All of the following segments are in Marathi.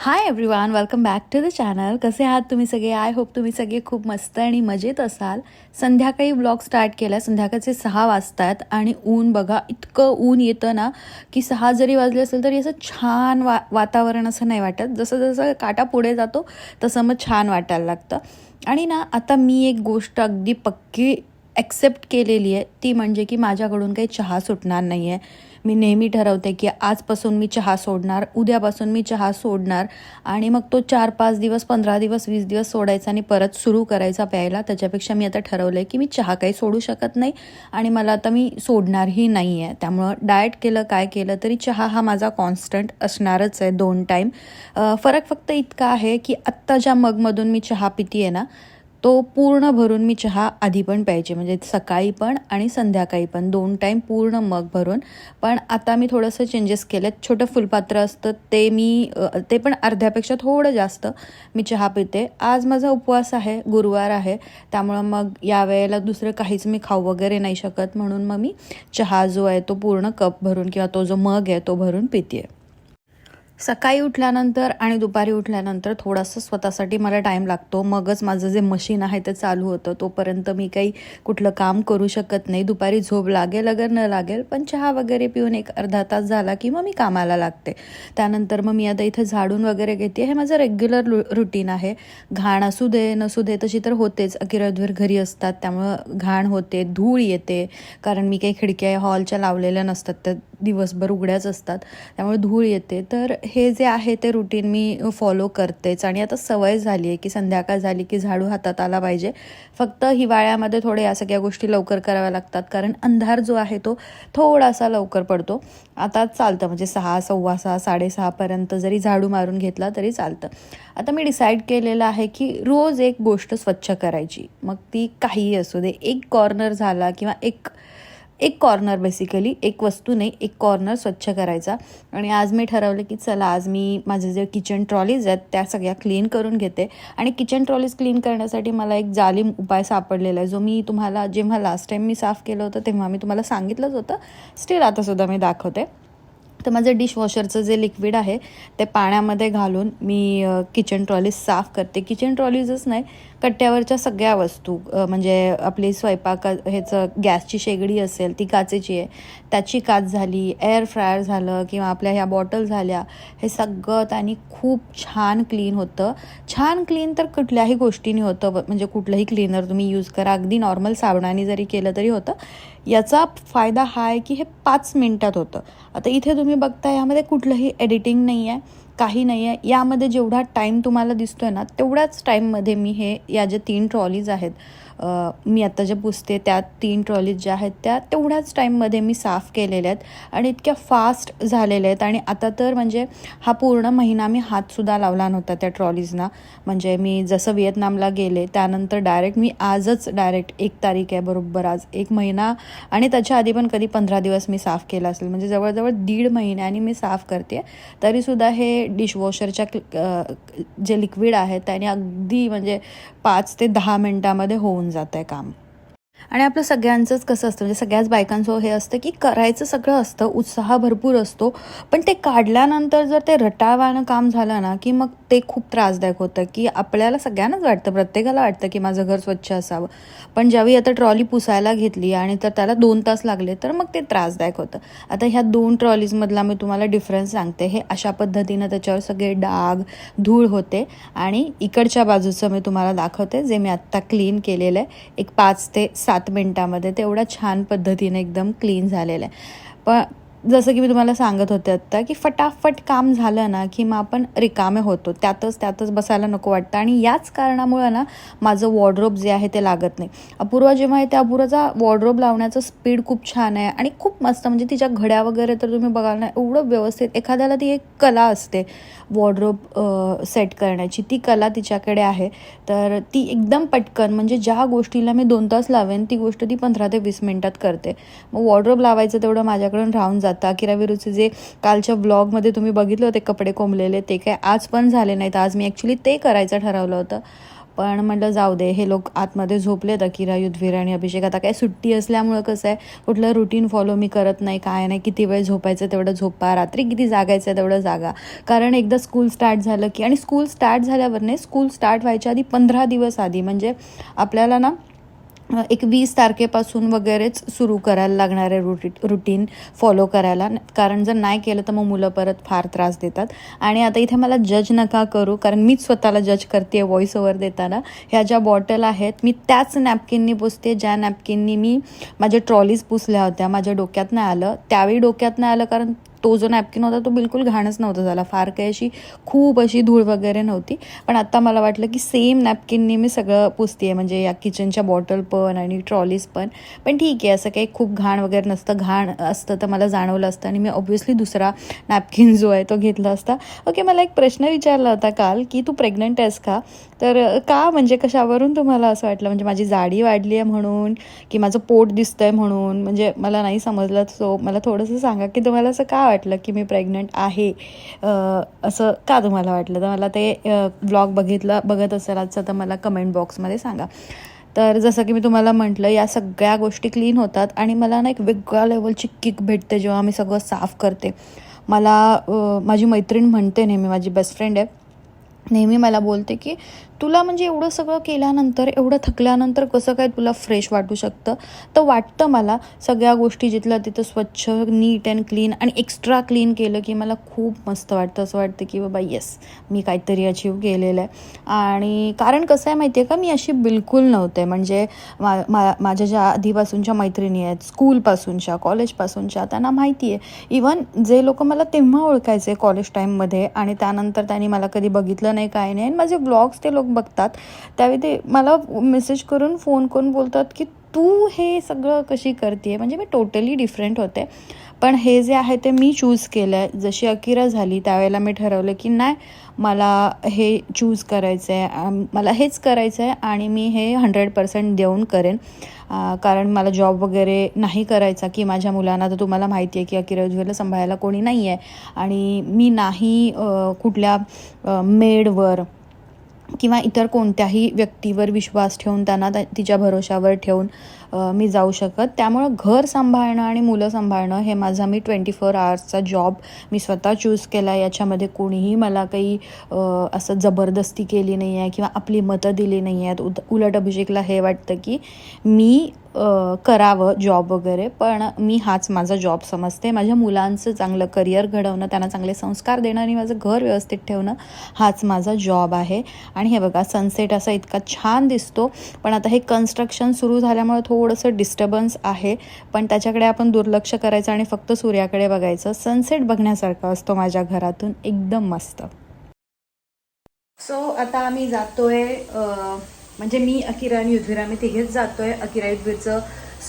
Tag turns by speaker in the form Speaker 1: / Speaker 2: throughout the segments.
Speaker 1: Hi everyone welcome back to the channel कसे आहात तुम्ही सगळे? आय होप तुम्ही सगळे खूप मस्त आणि मजेत असाल. संध्याकाळी ब्लॉग स्टार्ट केला संध्याकाळचे सहा वाजतात आणि ऊन बघा इतकं ऊन येतं ना की सहा जरी वाजले असेल तरी असं छान वा वातावरण असं नाही वाटत. जसं जसं काटा पुढे जातो तसं मग छान वाटायला लागतं. आणि ना आता मी एक गोष्ट अगदी पक्की ॲक्सेप्ट केलेली आहे. ती म्हणजे की माझ्याकडून काही चहा सुटणार नाही आहे मी नेहमी ठरवते की आजपासून मी चहा सोडणार उद्यापासून मी चहा सोडणार आणि मग तो चार पाच दिवस पंधरा दिवस वीस दिवस सोडायचा आणि परत सुरू करायचा प्यायला. त्याच्यापेक्षा मी आता ठरवलं आहे की मी चहा काही सोडू शकत नाही आणि मला आता मी सोडणारही नाही आहे त्यामुळं डाएट केलं काय केलं तरी चहा हा माझा कॉन्स्टंट असणारच आहे दोन टाईम फरक फक्त इतका आहे की आत्ता ज्या मगमधून मी चहा पिती आहे ना तो पूर्ण भरून मी चहा आधी पण प्यायचे म्हणजे सकाळी पण आणि संध्याकाळी पण. दोन टाईम पूर्ण मग भरून. पण आता मी थोडंसं चेंजेस केलेत. छोटं फुलपात्र असतं ते मी ते पण अर्ध्यापेक्षा थोडं जास्त मी चहा पिते. आज माझा उपवास आहे गुरुवार आहे. त्यामुळं मग या वेळेला दुसरं काहीच मी खाऊ वगैरे नाही शकत. म्हणून मग मी चहा जो आहे तो पूर्ण कप भरून किंवा तो जो मग आहे तो भरून पिते सकाळी उठल्यानंतर आणि दुपारी उठल्यानंतर थोडासा स्वतःसाठी मला टाईम लागतो. मगच माझं जे मशीन आहे ते चालू होतं. तोपर्यंत मी काही कुठलं काम करू शकत नाही. दुपारी झोप लागेल अगर न लागेल पण चहा वगैरे पिऊन एक अर्धा तास झाला की मग मी कामाला लागते. त्यानंतर मग मी आता इथं झाडून वगैरे घेते. हे माझं रेग्युलर रुटीन आहे. घाण असू दे नसू दे तशी तर होतेच. अकिरधवीर घरी असतात त्यामुळं घाण होते धूळ येते. कारण मी काही खिडक्या हॉलच्या लावलेल्या नसतात. त्या दिवसभर उघड्याच असतात त्यामुळे धूळ येते. तर हे जे आहे ते रुटीन मी फॉलो करतेच आणि आता सवय झाली आहे की संध्याकाळ झाली की झाडू हातात आला पाहिजे. फक्त हिवाळ्यामध्ये थोडे या सगळ्या गोष्टी लवकर कराव्या लागतात कारण अंधार जो आहे तो थोडासा लवकर पडतो. आता चालतं म्हणजे सहा सव्वा सहा साडेसहापर्यंत जरी झाडू मारून घेतला तरी चालतं. आता मी डिसाईड केलेलं आहे की रोज एक गोष्ट स्वच्छ करायची. मग ती काहीही असू दे एक कॉर्नर झाला किंवा एक एक कॉर्नर बेसिकली एक वस्तू नाही एक कॉर्नर स्वच्छ करायचा. आणि आज मी ठरवलं की चला आज मी माझे जे किचन ट्रॉलीज आहेत त्या सगळ्या क्लीन करून घेते. आणि किचन ट्रॉलीज क्लीन करण्यासाठी मला एक जालिम उपाय सापडलेला आहे. जो मी तुम्हाला जेव्हा लास्ट टाईम मी साफ केलं होतं तेव्हा मी तुम्हाला सांगितलंच होतं. स्टील आतासुद्धा मी दाखवते. तर माझं डिशवॉशरचं जे लिक्विड आहे ते पाण्यामध्ये घालून मी किचन ट्रॉलीज साफ करते. किचन ट्रॉलीजच नाही कट्ट्यावरच्या सगळ्या वस्तू म्हणजे आपली स्वयंपाक ह्याचं गॅसची शेगडी असेल ती काचेची आहे त्याची काच झाली एअर फ्रायर झालं किंवा आपल्या ह्या बॉटल झाल्या हे सगळं त्यांनी खूप छान क्लीन होतं. छान क्लीन तर कुठल्याही गोष्टीने होतं ब- म्हणजे कुठलंही क्लीनर तुम्ही यूज करा. अगदी नॉर्मल साबणाने जरी केलं तरी होतं. याचा फायदा हा आहे की हे पाच मिनटात होतं. आता इथे तुम्ही बघता यामध्ये कुठलंही एडिटिंग नाही आहे काही नाही आहे यामध्ये जेवढा टाईम तुम्हाला दिसतो आहे ना तेवढ्याच टाईममध्ये मी हे या ज्या तीन ट्रॉलीज आहेत मी आत्ता जे पुसते त्या तीन ट्रॉलीज ज्या आहेत त्या तेवढ्याच टाईममध्ये मी साफ केलेल्या आहेत आणि इतक्या फास्ट झालेल्या आहेत. आणि आता तर म्हणजे हा पूर्ण महिना मी हातसुद्धा लावला नव्हता त्या ट्रॉलीजना म्हणजे मी जसं व्हिएतनामला गेले त्यानंतर डायरेक्ट मी आजच डायरेक्ट एक तारीख आहे बरोबर आज. एक महिना आणि त्याच्या आधी पण कधी पंधरा दिवस मी साफ केला असेल. म्हणजे जवळजवळ दीड महिन्याने मी साफ करते. तरीसुद्धा हे डिशवॉशरच्या जे लिक्विड आहे त्याने अगदी म्हणजे पाच ते दहा मिनटामध्ये होऊन जात आहे काम. आणि आपलं सगळ्यांचंच कसं असतं म्हणजे सगळ्याच बायकांचं हे असतं की करायचं सगळं असतं उत्साह भरपूर असतो पण ते काढल्यानंतर जर ते रटावानं काम झालं ना की मग ते खूप त्रासदायक होतं की आपल्याला सगळ्यांनाच वाटतं प्रत्येकाला वाटतं की माझं घर स्वच्छ असावं. पण ज्यावेळी आता ट्रॉली पुसायला घेतली आणि तर त्याला दोन तास लागले तर मग ते त्रासदायक होतं. आता ह्या दोन ट्रॉलीजमधला मी तुम्हाला डिफरन्स सांगते. हे अशा पद्धतीनं त्याच्यावर सगळे डाग धूळ होते आणि इकडच्या बाजूचं मी तुम्हाला दाखवते जे मी आत्ता क्लीन केलेलं आहे. एक पाच ते सात मिनटामध्ये. तेवढ्या छान पद्धतीने एकदम क्लीन झालेलं आहे. प जसं की मी तुम्हाला सांगत होते आत्ता की फटाफट काम झालं ना की मग आपण रिकामे होतो. त्यातच त्यातच बसायला नको वाटतं. आणि याच कारणामुळं ना माझं वॉर्ड्रोब जे आहे ते लागत नाही. अपूर्वा जेव्हा आहे त्या अपूर्वाचा वॉर्ड्रोब लावण्याचं स्पीड खूप छान आहे आणि खूप मस्त. म्हणजे तिच्या घड्या वगैरे तर तुम्ही बघाल ना एवढं व्यवस्थित. एखाद्याला ती एक कला असते वॉर्ड्रोब सेट करण्याची. ती कला तिच्याकडे आहे. तर ती एकदम पटकन म्हणजे ज्या गोष्टीला मी दोन तास लावेन ती गोष्ट ती पंधरा ते वीस मिनटात करते. मग वॉर्ड्रोब लावायचं तेवढं माझ्याकडून राहून जातं. अकिरा विरूचे जे कालच्या ब्लॉगमध्ये तुम्ही बघितले होते कपडे कोंबलेले ते काय आज पण झाले नाहीत. आज मी ॲक्च्युली ते करायचं ठरवलं होतं. पण म्हटलं जाऊ दे हे लोक आतमध्ये झोपलेत अकिरा युद्धवीर आणि अभिषेक. आता काय सुट्टी असल्यामुळं कसं आहे कुठलं रुटीन फॉलो मी करत नाही काय नाही किती वेळ झोपायचं तेवढं झोपा रात्री किती जागायचं तेवढं जागा. कारण एकदा स्कूल स्टार्ट झालं की आणि स्कूल स्टार्ट झाल्यावर नाही स्कूल स्टार्ट व्हायच्या आधी पंधरा दिवस आधी म्हणजे आपल्याला ना एक वीस तारखेपासून वगैरेच सुरू करायला लागणार आहे रुटी रुटीन फॉलो करायला. कारण जर नाही केलं तर मग मुलं परत फार त्रास देतात. आणि आता इथे मला जज नका करू कारण मीच स्वतःला जज करते व्हॉइस ओव्हर देताना. ह्या ज्या बॉटल आहेत मी त्याच नॅपकिननी पुसते. ज्या नॅपकिननी मी माझ्या ट्रॉलीज पुसल्या होत्या माझ्या डोक्यात नाही आलं त्यावेळी डोक्यात नाही आलं कारण तो जो नॅपकिन होता तो बिलकुल घाणच नव्हता झाला. फार काही अशी खूप अशी धूळ वगैरे नव्हती. पण आत्ता मला वाटलं की सेम नॅपकिननी मी सगळं पुसते आहे म्हणजे या किचनच्या बॉटल पण आणि ट्रॉलीज पण. पण ठीक आहे असं काही खूप घाण वगैरे नसतं. घाण असतं तर मला जाणवलं असतं. आणि मी ऑब्व्हियसली दुसरा नॅपकिन जो आहे तो घेतला असता. ओके मला एक प्रश्न विचारला होता काल की तू प्रेग्नंट आहेस का? तर का म्हणजे कशावरून तुम्हाला असं वाटलं? म्हणजे माझी जाडी वाढली आहे म्हणून? की माझं पोट दिसतंय म्हणून? म्हणजे मला नाही समजलं. सो मला थोडंसं सांगा की तुम्हाला असं का वाटलं की मी प्रेग्नंट आहे? असं का तुम्हाला वाटलं? तर मला ते ब्लॉग बघितलं बघत असेल आजचं तर मला कमेंट बॉक्समध्ये सांगा. तर जसं की मी तुम्हाला म्हटलं या सगळ्या गोष्टी क्लीन होतात आणि मला ना एक वेगळ्या लेवलची किक भेटते जेव्हा मी सगळं साफ करते. मला माझी मैत्रीण म्हणते नेहमी माझी बेस्ट फ्रेंड आहे नेहमी मला बोलते की तुला म्हणजे एवढं सगळं केल्यानंतर एवढं थकल्यानंतर कसं काय तुला फ्रेश वाटू शकतं? तर वाटतं मला सगळ्या गोष्टी जिथल्या तिथं स्वच्छ नीट अँड क्लीन आणि एक्स्ट्रा क्लीन केलं की मला खूप मस्त वाटतं. असं वाटतं की बाबा येस मी काहीतरी अचीव केलेलं आहे. आणि कारण कसं आहे माहिती आहे का? मी अशी बिलकुल नव्हते. म्हणजे मा मा माझ्या ज्या आधीपासूनच्या मैत्रिणी आहेत स्कूलपासूनच्या कॉलेजपासूनच्या त्यांना माहिती आहे इवन जे लोक मला तेव्हा ओळखायचे कॉलेज टाईममध्ये आणि त्यानंतर त्यांनी मला कधी बघितलं नाही काय नाही. आणि माझे ब्लॉग्स ते लोक बघतात. त्यावेळी ते मला मेसेज करून फोन करून बोलतात की तू हे सगळं कशी करते म्हणजे मी टोटली डिफरंट होते. पण हे जे आहे ते मी चूज केलं आहे जशी अकिरा झाली त्यावेळेला मी ठरवलं की नाही मला हे चूज करायचं आहे मला हेच करायचं आहे आणि मी हे हंड्रेड पर्सेंट देऊन करेन. कारण मला जॉब वगैरे नाही करायचा की माझ्या मुलांना. तर तुम्हाला माहिती आहे की अकिरा उज्ज्वला सांभाळायला कोणी नाही आहे आणि मी नाही कुठल्या मेडवर किंवा इतर कोणत्याही व्यक्तीवर विश्वास ठेवून त्यांना त्या- तिच्या भरोशावर ठेवून मी जाऊ शकत. त्यामुळं घर सांभाळणं आणि मुलं सांभाळणं हे माझा मी ट्वेंटी फोर आवर्सचा जॉब मी स्वतः चूज केला याच्यामध्ये कोणीही मला काही असं जबरदस्ती केली नाही आहे किंवा आपली मतं दिली नाही आहेत उद उलट अभिषेकला हे वाटतं की मी करावं जॉब वगैरे पण मी हाच माझा जॉब समजते. माझ्या मुलांचं चांगलं करिअर घडवणं त्यांना चांगले संस्कार देणं आणि माझं घर व्यवस्थित ठेवणं हाच माझा जॉब आहे. आणि हे बघा सनसेट असा इतका छान दिसतो. पण आता हे कन्स्ट्रक्शन सुरू झाल्यामुळे थोडंसं डिस्टर्बन्स आहे पण त्याच्याकडे आपण दुर्लक्ष करायचं आणि फक्त सूर्याकडे बघायचं. सनसेट बघण्यासारखा असतो माझ्या घरातून. एकदम मस्त. सो आता आम्ही जातोय म्हणजे मी अकिरा आणि युद्धवीर आम्ही तिघेच जातोय अकिरा युद्धवीरचं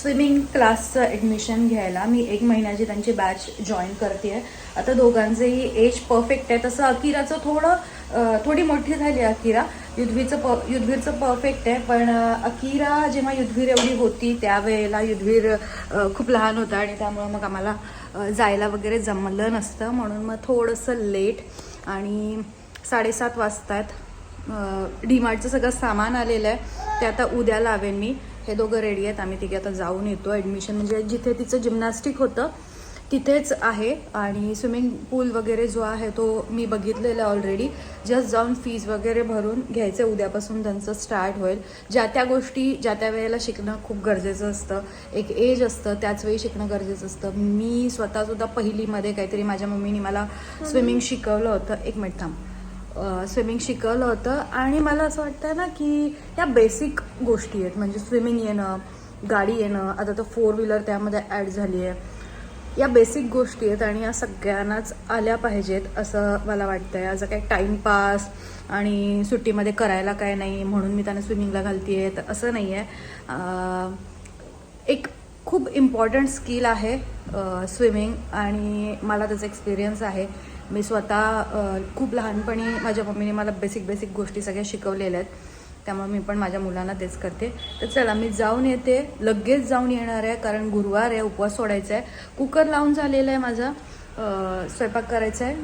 Speaker 1: स्विमिंग क्लासचं ॲडमिशन घ्यायला. मी एक महिन्याची त्यांची बॅच जॉईन करते आता दोघांचंही एज परफेक्ट आहे. तसं अकिराचं थोडं थोडी मोठी झाली अकिरा. युद्धवीरचं प युद्धवीरचं परफेक्ट आहे. पण अकिरा जेव्हा युद्धवीर एवढी होती त्यावेळेला युद्धवीर खूप लहान होता आणि त्यामुळं मग आम्हाला जायला वगैरे जमलं नसतं. म्हणून मग थोडंसं लेट आणि साडेसात वाजतायत डीमार्टचं सगळं सामान आलेलं आहे. ते आता उद्या लावेन मी. हे दोघं रेडी आहेत. आम्ही तिघे आता जाऊन येतो. ॲडमिशन म्हणजे जिथे तिचं जिम्नॅस्टिक होतं तिथेच आहे आणि स्विमिंग पूल वगैरे जो आहे तो मी बघितलेला ऑलरेडी जस्ट जाऊन फीज वगैरे भरून घ्यायचं. उद्यापासून त्यांचं स्टार्ट होईल. ज्या त्या गोष्टी ज्या त्या वेळेला शिकणं खूप गरजेचं असतं. एक एज असतं त्याच वेळी शिकणं गरजेचं असतं. मी स्वतःसुद्धा पहिलीमध्ये काहीतरी माझ्या मम्मीने मला स्विमिंग शिकवलं होतं. एक मिनिट थांब. स्विमिंग शिकवलं होतं आणि मला असं वाटतं ना की या बेसिक गोष्टी आहेत. म्हणजे स्विमिंग येणं गाडी येणं. आता तर फोर व्हीलर त्यामध्ये ॲड झाली आहे या बेसिक गोष्टी आहेत आणि या सगळ्यांनाच आल्या पाहिजेत असं मला वाटतं आहे असं काही टाईमपास आणि सुट्टीमध्ये करायला काय नाही म्हणून मी त्यांना स्विमिंगला घालते आहे तर असं नाही आहे एक खूप इम्पॉर्टंट स्किल आहे स्विमिंग आणि मला त्याचा एक्सपिरियन्स आहे. मी स्वतः खूप लहानपणी माझ्या मम्मीने मला बेसिक बेसिक गोष्टी सगळ्या शिकवलेल्या आहेत. त्यामुळे मी पण माझ्या मुलांना तेच करते. तर चला मी जाऊन येते. लगेच जाऊन येणार आहे कारण गुरुवार आहे उपवास सोडायचा आहे. कुकर लावून झालेला आहे माझा. स्वयंपाक करायचा आहे.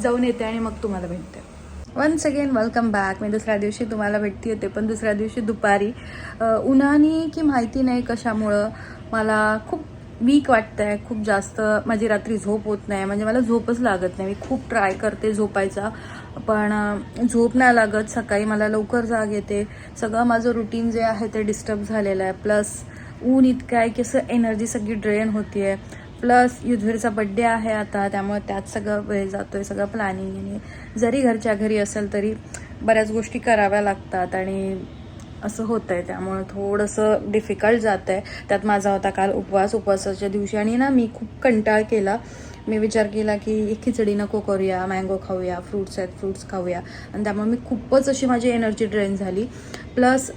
Speaker 1: जाऊन येते आणि मग तुम्हाला भेटते. वन्स अगेन वेलकम बॅक मी दुसऱ्या दिवशी तुम्हाला भेटती होते पण दुसऱ्या दिवशी दुपारी. अ, उन्हाने की माहिती नाही कशामुळं. मला खूप वीक वाटतंय खूप जास्त माझी रात्री झोप होत नाही म्हणजे मला झोपच लागत नाही. मी खूप ट्राय करते झोपायचा पण झोप नाही लागत. सकाळी मला लवकर जाग येते. सगळं माझं रुटीन जे आहे ते डिस्टर्ब झालेलं आहे. प्लस ऊन इतकं आहे की असं एनर्जी सगळी ड्रेन होतीये. प्लस युधवीरचा बड्डे आहे आता त्यामुळे त्यात सगळं वेळ जातोय सगळं प्लॅनिंग आणि जरी घरच्या घरी असेल तरी बऱ्याच गोष्टी कराव्या लागतात आणि असं होतं आहे त्यामुळं थोडंसं डिफिकल्ट जात आहे त्यात माझा होता काल उपवास उपवासाच्या दिवशी आणि ना मी खूप कंटाळ केला. मी विचार केला की खिचडी नको करूया मँगो खाऊया फ्रुट्स आहेत फ्रुट्स खाऊया. आणि त्यामुळे मी खूपच अशी माझी एनर्जी ड्रेन झाली. प्लस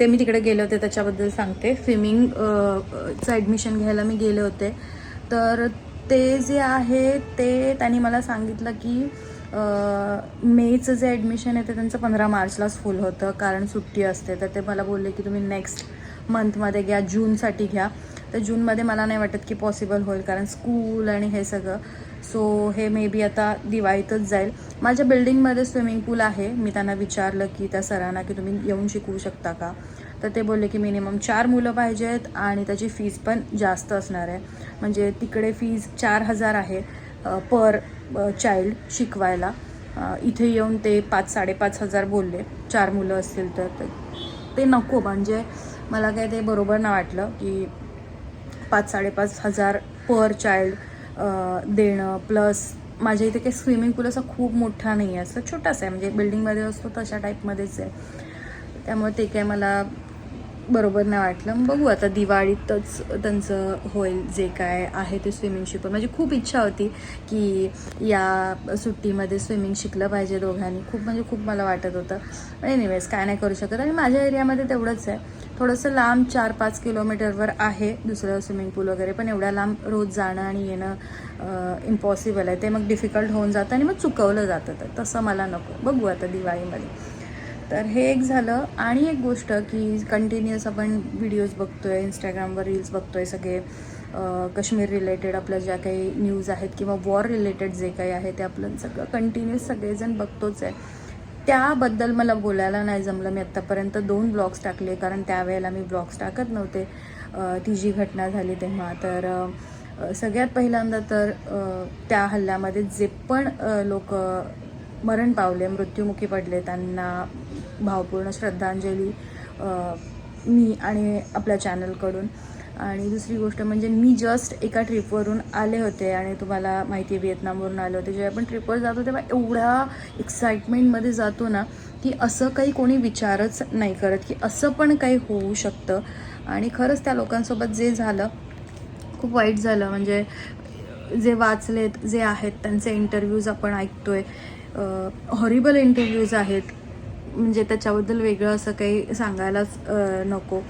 Speaker 1: ते मी तिकडे गेले होते त्याच्याबद्दल सांगते. स्विमिंग चं ॲडमिशन घ्यायला मी गेले होते. तर ते जे आहे ते त्यांनी मला सांगितलं की मेचं जे ॲडमिशन आहे ते त्यांचं पंधरा मार्चलाच फुल होतं. कारण सुट्टी असते. तर ते मला बोलले की तुम्ही नेक्स्ट मंथमध्ये घ्या. जूनसाठी घ्या. तर जूनमध्ये मला नाही वाटत की पॉसिबल होईल. कारण स्कूल आणि हे सगळं. सो हे मे बी आता दिवाळीतच जाईल. माझ्या बिल्डिंगमध्ये स्विमिंग पूल आहे. मी त्यांना विचारलं की त्या सरांना की तुम्ही येऊन शिकवू शकता का? तर ते बोलले की मिनिमम चार मुलं पाहिजेत आणि त्याची फीज पण जास्त असणार आहे. म्हणजे तिकडे फीज चार हजार आहे. पर चाइल्ड शिकवायला. इथे येऊन ते पाच साडेपाच हजार बोलले. चार मुलं असतील तर तर ते नको म्हणजे मला काय ते बरोबर नाही वाटलं की पाच साडेपाच हजार पर चाइल्ड देणं. प्लस माझ्या इथे काही स्विमिंग पूल असा खूप मोठा नाही आहे असं छोटासा आहे. म्हणजे बिल्डिंगमध्ये असतो तशा टाईपमध्येच आहे. त्यामुळे ते काय मला बरोबर नाही वाटलं. मग बघू आता दिवाळीतच त्यांचं होईल जे काय आहे ते स्विमिंग शिकून माझी खूप इच्छा होती की या सुट्टीमध्ये स्विमिंग शिकलं पाहिजे दोघांनी. खूप म्हणजे खूप मला वाटत होतं. पण एनिवेज काय नाही करू शकत. आणि माझ्या एरियामध्ये तेवढंच आहे. थोडंसं लांब चार पाच किलोमीटरवर आहे दुसरं स्विमिंग पूल वगैरे पण एवढ्या लांब रोज जाणं आणि येणं इम्पॉसिबल आहे. ते मग डिफिकल्ट होऊन जातं आणि मग चुकवलं जातं. तर तसं मला नको. बघू आता दिवाळीमध्ये. तर हे एक झालं. आणि एक गोष्ट की कंटिन्युअस आपण व्हिडिओज बघतोय इंस्टाग्रामवर रील्स बघतोय सगळे. काश्मीर रिलेटेड आपल्या ज्या काही न्यूज आहेत किंवा वॉर रिलेटेड जे काही आहे ते आपलं सगळं कंटिन्युअस सगळेजण बघतोच आहे. त्याबद्दल मला बोलायला नाही जमलं. मी आत्तापर्यंत दोन ब्लॉग्स टाकले कारण त्यावेळेला मी ब्लॉग्स टाकत नव्हते. ती जी घटना झाली तेव्हा. तर सगळ्यात पहिल्यांदा तर त्या हल्ल्यामध्ये जे पण लोक मरण पावले मृत्युमुखी पडले त्यांना भावपूर्ण श्रद्धांजली मी आणि आपल्या चॅनलकडून. आणि दुसरी गोष्ट म्हणजे मी जस्ट एका ट्रिपवरून आले होते आणि तुम्हाला माहिती आहे व्हिएतनामवरून आले होते. जेव्हा आपण ट्रिपवर जातो तेव्हा एवढ्या एक्साइटमेंटमध्ये जातो ना की असं काही कोणी विचारच नाही करत की असं पण काही होऊ शकतं. आणि खरंच त्या लोकांसोबत जे झालं खूप वाईट झालं. म्हणजे जे वाचलेत जे आहेत त्यांचे इंटरव्ह्यूज आपण ऐकतोय हॉरिबल इंटरव्ह्यूज आहेत. म्हणजे त्याच्याबद्दल वेगळं असं काही सांगायलाच नको.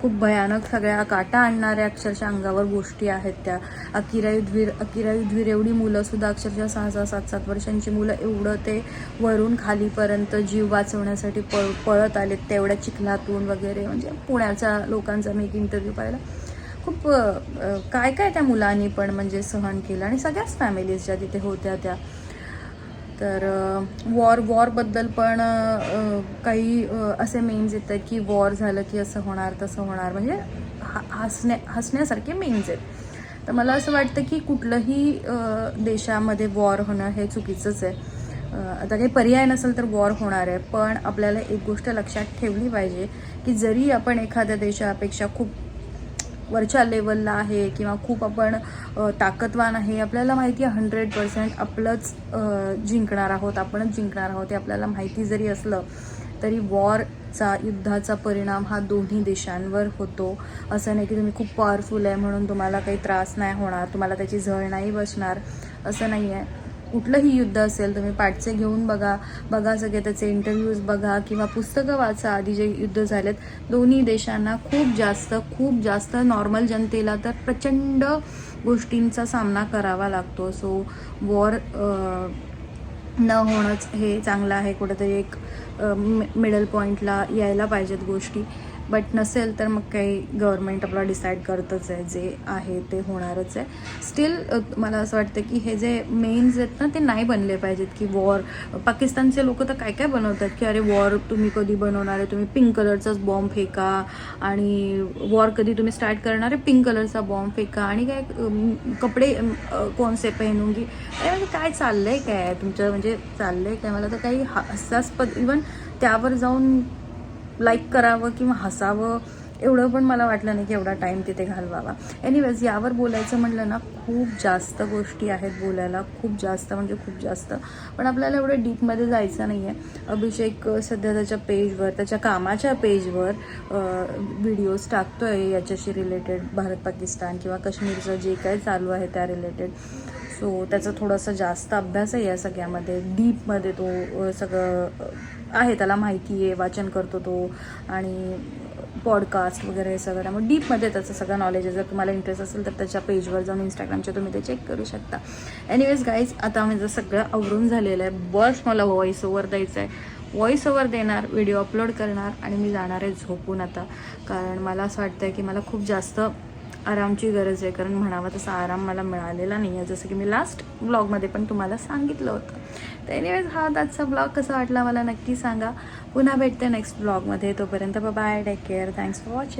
Speaker 1: खूप भयानक सगळ्या काटा आणणाऱ्या अक्षरशः अंगावर गोष्टी आहेत त्या. अकिरा युद्धवीर अकिरा युद्धवीर एवढी मुलंसुद्धा अक्षरशः सहा सहा सात सात वर्षांची मुलं एवढं ते वरून खालीपर्यंत जीव वाचवण्यासाठी पळ पळत आलेत तेवढ्या चिखलातून वगैरे. म्हणजे पुण्याच्या लोकांचा मी एक इंटरव्ह्यू पाहिला. खूप काय काय त्या मुलांनी पण म्हणजे सहन केलं आणि सगळ्याच फॅमिलीज ज्या तिथे होत्या त्या. तर वॉर वॉरबद्दल पण काही असे मेन्स येत आहेत की वॉर झालं की असं होणार तसं होणार. म्हणजे हा- हसण्या हसण्यासारखे मेन्स आहेत. तर मला असं वाटतं की कुठलंही देशामध्ये वॉर होणं हे चुकीचंच आहे. आता काही पर्याय नसेल तर वॉर होणार आहे. पण आपल्याला एक गोष्ट लक्षात ठेवली पाहिजे की जरी आपण एखाद्या देशापेक्षा खूप वरच्या लेवलला आहे किंवा खूप आपण ताकदवान आहे आपल्याला माहिती आहे हंड्रेड पर्सेंट आपलंच जिंकणार आहोत आपणच जिंकणार आहोत हे आपल्याला माहिती जरी असलं तरी वॉरचा युद्धाचा परिणाम हा दोन्ही देशांवर होतो. असं नाही की तुम्ही खूप पॉवरफुल आहे म्हणून तुम्हाला काही त्रास नाही होणार तुम्हाला त्याची झळ नाही बसणार असं नाही आहे कुठलंही युद्ध असेल तुम्ही पाठचे घेऊन बघा बघा सगळे त्याचे इंटरव्ह्यूज बघा किंवा पुस्तकं वाचा आधी जे युद्ध झालेत. दोन्ही देशांना खूप जास्त खूप जास्त नॉर्मल जनतेला तर प्रचंड गोष्टींचा सामना करावा लागतो. सो वॉर न होणंच हे चांगलं आहे. कुठेतरी एक मिडल पॉईंटला यायला पाहिजेत गोष्टी. बट नसेल तर मग काही गव्हर्मेंट आपला डिसाईड करतच आहे जे आहे ते होणारच आहे. स्टील मला असं वाटतं की हे जे मेन्स आहेत ना ते नाही बनले पाहिजेत की वॉर पाकिस्तानचे लोक तर काय काय बनवतात की अरे वॉर तुम्ही कधी बनवणार आहे? तुम्ही पिंक कलरचाच बॉम्ब फेका. आणि वॉर कधी तुम्ही स्टार्ट करणार आहे? पिंक कलरचा बॉम्ब फेका. आणि काय कपडे अम, अ, कोणसे अरे म्हणजे काय आहे काय? तुमचं म्हणजे चाललं आहे काय? मला तर काही हास्यास्पद इवन त्यावर जाऊन लाईक करावं किंवा हसावं एवढं पण मला वाटलं नाही की एवढा टाईम तिथे घालवावा. एनिवेज यावर बोलायचं म्हटलं ना खूप जास्त गोष्टी आहेत बोलायला खूप जास्त म्हणजे खूप जास्त. पण आपल्याला एवढं डीपमध्ये जायचं नाही आहे अभिषेक सध्या त्याच्या पेजवर त्याच्या कामाच्या पेजवर व्हिडिओज टाकतो आहे याच्याशी रिलेटेड भारत पाकिस्तान किंवा काश्मीरचं जे काय चालू आहे त्या रिलेटेड सो त्याचा थोडासा जास्त अभ्यास आहे या सगळ्यामध्ये. डीपमध्ये तो सगळं आहे त्याला माहिती आहे वाचन करतो तो. आणि पॉडकास्ट वगैरे हे सगळं. त्यामुळे डीपमध्ये त्याचं सगळं नॉलेज आहे. जर तुम्हाला इंटरेस्ट असेल तर त्याच्या पेजवर जाऊन इंस्टाग्रामच्या तुम्ही ते चेक करू शकता. एनिवेज गाईज आता माझं सगळं आवरून झालेलं आहे बस मला व्हॉइस ओव्हर द्यायचं आहे व्हॉइस ओव्हर देणार व्हिडिओ अपलोड करणार आणि मी जाणार आहे झोपून आता. कारण मला असं वाटतं आहे की मला खूप जास्त आरामची गरज आहे. कारण म्हणावा तसा आराम मला मिळालेला नाही आहे जसं की मी लास्ट ब्लॉगमध्ये पण तुम्हाला सांगितलं होतं. तर एनिवेज हा आजचा ब्लॉग कसा वाटला मला नक्की सांगा. पुन्हा भेटते नेक्स्ट ब्लॉगमध्ये तोपर्यंत bye take care thanks for watching